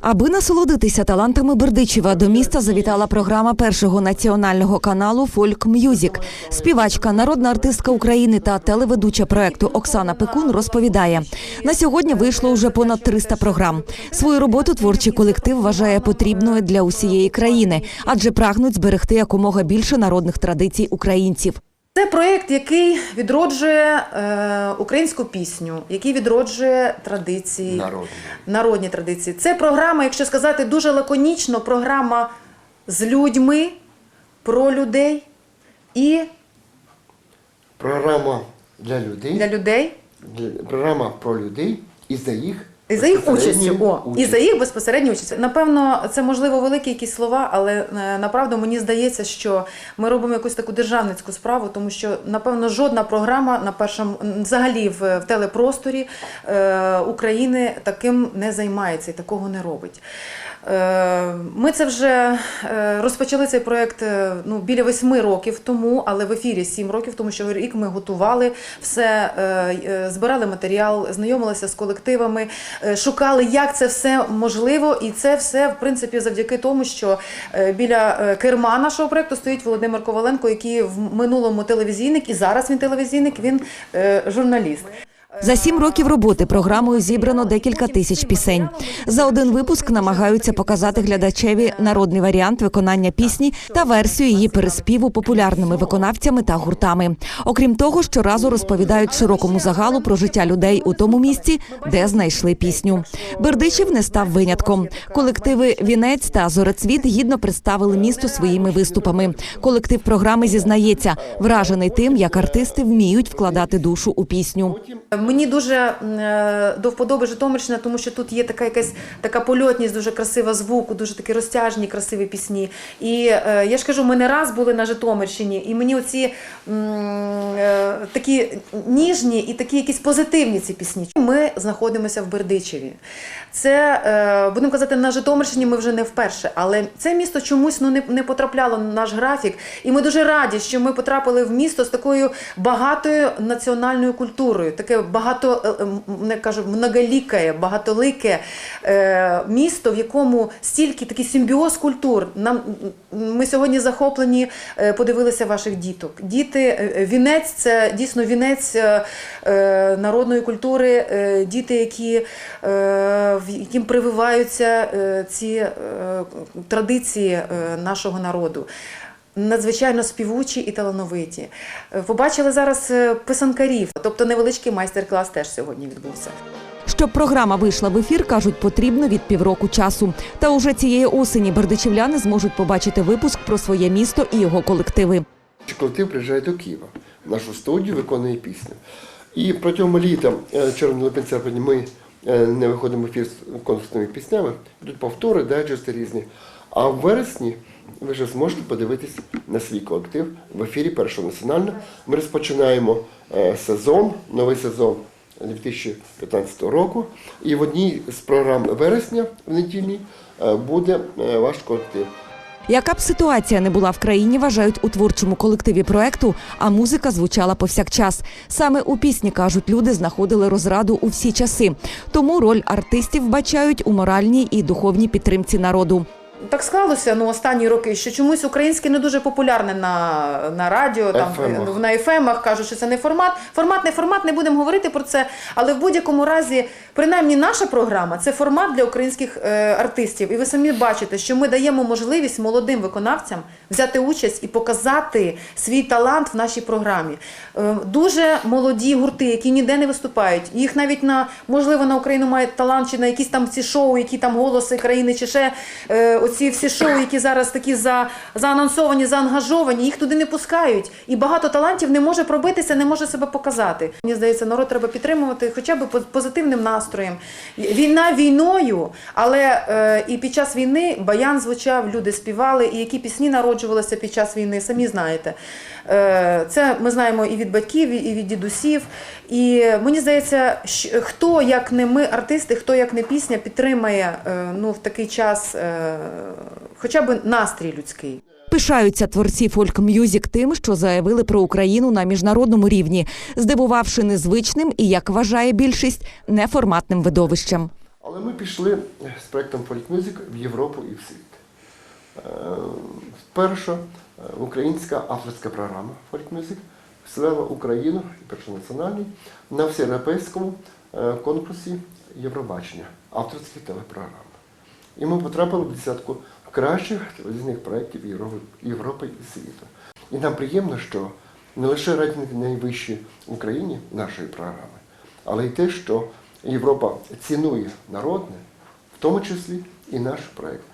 Аби насолодитися талантами Бердичева, до міста завітала програма першого національного каналу Фольк М'юзік. Співачка, народна артистка України та телеведуча проекту Оксана Пекун розповідає: на сьогодні вийшло вже понад 300 програм. Свою роботу творчий колектив вважає потрібною для усієї країни, адже прагнуть зберегти якомога більше народних традицій українців. Це проєкт, який відроджує е, українську пісню, який відроджує традиції, Народні. народні традиції. Це програма, якщо сказати дуже лаконічно, програма з людьми, про людей і Програма для людей. для людей. для- програма про людей і за їх. І за їх участю, о, і за їх безпосередню участь. Напевно, це можливо великі якісь слова, але е, направду мені здається, що ми робимо якусь таку державницьку справу, тому що напевно жодна програма на першому взагалі в, в телепросторі е, України таким не займається і такого не робить. Е, Ми це вже е, розпочали цей проект е, ну, біля восьми років тому, але в ефірі сім років, тому що рік ми готували все, збирали матеріал, знайомилися з колективами, шукали, як це все можливо, і це все в принципі завдяки тому, що біля керма нашого проекту стоїть Володимир Коваленко, який в минулому телевізійник, і зараз він телевізійник, він журналіст. За сім років роботи програмою зібрано декілька тисяч пісень. За один випуск намагаються показати глядачеві народний варіант виконання пісні та версію її переспіву популярними виконавцями та гуртами. Окрім того, щоразу розповідають широкому загалу про життя людей у тому місці, де знайшли пісню. Бердичів не став винятком. Колективи Вінець та Зорецвіт гідно представили місто своїми виступами. Колектив програми зізнається, вражений тим, як артисти вміють вкладати душу у пісню. Мені дуже е, до вподоби Житомирщина, тому що тут є така якась така польотність, дуже красива звуку, дуже такі розтяжні, красиві пісні. І е, я ж кажу, ми не раз були на Житомирщині, і мені оці е, такі ніжні і такі якісь позитивні ці пісні. Ми знаходимося в Бердичеві. Це будемо казати, на Житомирщині ми вже не вперше, але це місто чомусь ну не, не потрапляло на наш графік. І ми дуже раді, що ми потрапили в місто з такою багатою національною культурою. Таке багато е, не кажу, многолікає, багатолике е, місто, в якому стільки такий симбіоз культур. Нам ми сьогодні захоплені, е, подивилися ваших діток. Діти, вінець це дійсно вінець народної культури, діти, які, яким прививаються ці традиції нашого народу. Надзвичайно співучі і талановиті. Е, Побачили зараз е, писанкарів, тобто невеличкий майстер-клас теж сьогодні відбувся. Щоб програма вийшла в ефір, кажуть, потрібно від півроку часу. Та уже цієї осені бердичівляни зможуть побачити випуск про своє місто і його колективи. Колектив приїжджає до Києва. В нашу студію виконує пісню. І протягом літа, е, червня, липень, серпень, ми не виходимо в ефір з конкурсними піснями. Тут повтори, дайджести різні. А в вересні ви вже зможете подивитись на свій колектив в ефірі Першого національного. Ми розпочинаємо е, сезон, новий сезон 2015 року. І в одній з програм вересня в недільній е, буде е, ваш колектив. Яка б ситуація не була в країні, вважають у творчому колективі проекту, а музика звучала повсякчас. Саме у пісні кажуть, люди знаходили розраду у всі часи. Тому роль артистів бачають у моральній і духовній підтримці народу. Так склалося ну, останні роки, що чомусь українське не дуже популярне на, на радіо, там, FM-ах. на ефемах кажуть, що це не формат. Формат не формат, не будемо говорити про це. Але в будь-якому разі, принаймні, наша програма це формат для українських е, артистів. І ви самі бачите, що ми даємо можливість молодим виконавцям взяти участь і показати свій талант в нашій програмі. Е, дуже молоді гурти, які ніде не виступають. Їх навіть на можливо на Україну має талант чи на якісь там ці шоу, які там голоси країни, чи ще е, оці всі шоу, які зараз такі за, заанонсовані, заангажовані, їх туди не пускають. І багато талантів не може пробитися, не може себе показати. Мені здається, народ треба підтримувати хоча б по- позитивним настроєм. Війна війною, але е, і під час війни баян звучав, люди співали, і які пісні народжувалися під час війни, самі знаєте. Е, це ми знаємо і від батьків, і від дідусів. І мені здається, хто як не ми, артисти, хто як не пісня, підтримає е, ну, в такий час е, хоча б настрій людський. Пишаються творці фольк-м'юзік тим, що заявили про Україну на міжнародному рівні, здивувавши незвичним і, як вважає більшість, неформатним видовищем. Але ми пішли з проєктом Folk Music в Європу і в світ. Е, Перша е, українська авторська програма Folk Music вселила Україну, і першонаціональний, на всеєвропейському е, конкурсі Євробачення авторських телепрограм. І ми потрапили в десятку кращих телевізійних проєктів Європи, і світу. І нам приємно, що не лише рейтинг найвищий в Україні нашої програми, але й те, що Європа цінує народне, в тому числі і наш проєкт.